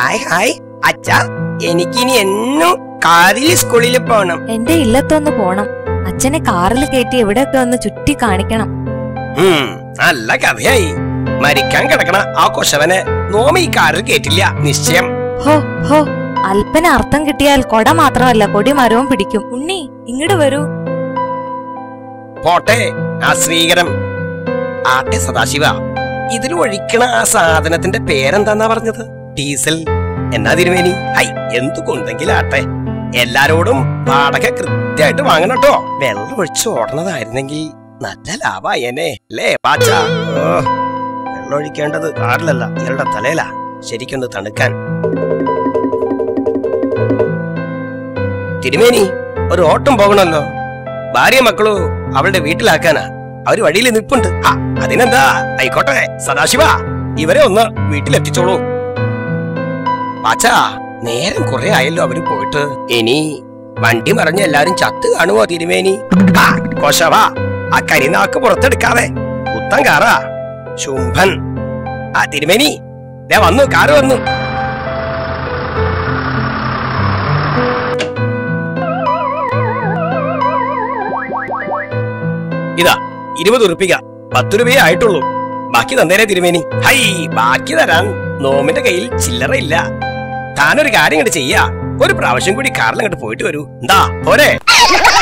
Hi hi അച്ഛാ എനിക്കിനി എന്നും കാറിൽ സ്കൂളിൽ പോണം. എന്റെ ഇല്ലത്തൊന്ന് പോണം. അച്ഛനെ കാറിൽ കയറ്റി എവിടെയൊക്കെ ഒന്ന് ചുറ്റി കാണിക്കണം. നല്ല കഥയായി. മരിക്കാൻ കിടക്കണ ആ കൊശവനെ നോമി ഈ കാറിൽ കേട്ടില്ല നിശ്ചയം. ഹോ ഹോ. അല്പന അർത്ഥം കിട്ടിയാൽ കൊട മാത്രമല്ല കൊടി മരവും പിടിക്കും. ഉണ്ണി ഇങ്ങോട്ട് വരൂ. പോട്ടെ ആ ശ്രീകരം. ആട്ടെ സദാശിവ ഇതിൽ ഒഴിക്കണ ആ സാധനത്തിന്റെ പേരെന്താന്നാ പറഞ്ഞത്? ഡീസൽ എന്നാ തിരുമേനി? ഹൈ എന്തുകൊണ്ടെങ്കിലാട്ടെ? എല്ലാരോടും വാടക കൃത്യമായിട്ട് വാങ്ങണം കേട്ടോ. വെള്ളം ഒഴിച്ച് ഓടണതായിരുന്നെങ്കിൽ നല്ല ലാഭായനെ അല്ലേ പാച്ച? വെള്ളം ഒഴിക്കേണ്ടത് കാറിലല്ല ഇയാളുടെ തലയിലാ. ശരിക്കൊന്ന് തണുക്കാൻ. തിരുമേനി ഒരു ഓട്ടം പോകണല്ലോ ഭാര്യ മക്കളു അവളുടെ വീട്ടിലാക്കാനാ. അവർ വഴിയിൽ നിൽപ്പുണ്ട്. ആ അതിനെന്താ? ആയിക്കോട്ടെ സദാശിവ. ഇവരെ ഒന്ന് വീട്ടിലെത്തിച്ചോളൂ. പാച്ചാ നേരം കുറെ ആയല്ലോ അവർ പോയിട്ട്. ഇനി വണ്ടി മറിഞ്ഞ എല്ലാരും ചത്ത് കാണുമോ തിരുമേനി? കൊശവാ കോശവാ ആ കരിനാക്ക് പുറത്തെടുക്കാതെ കുത്തം കാറാ. ശുംഭൻ. ആ തിരുമേനി. ദേ വന്നു കാറ് വന്നു. ഇതാ ഇരുപത് ഉറുപ്പിക. പത്ത് രൂപയേ ആയിട്ടുള്ളൂ. ബാക്കി തന്നേരെ തിരുമേനി. ഹൈ ബാക്കി തരാൻ നോമിന്റെ കയ്യിൽ ചില്ലറ ഇല്ല താനൊരു കാര്യം ഇങ്ങോട്ട് ചെയ്യാ. ഒരു പ്രാവശ്യം കൂടി കാറിൽ അങ്ങോട്ട് പോയിട്ട് വരൂ. എന്താ പോരെ.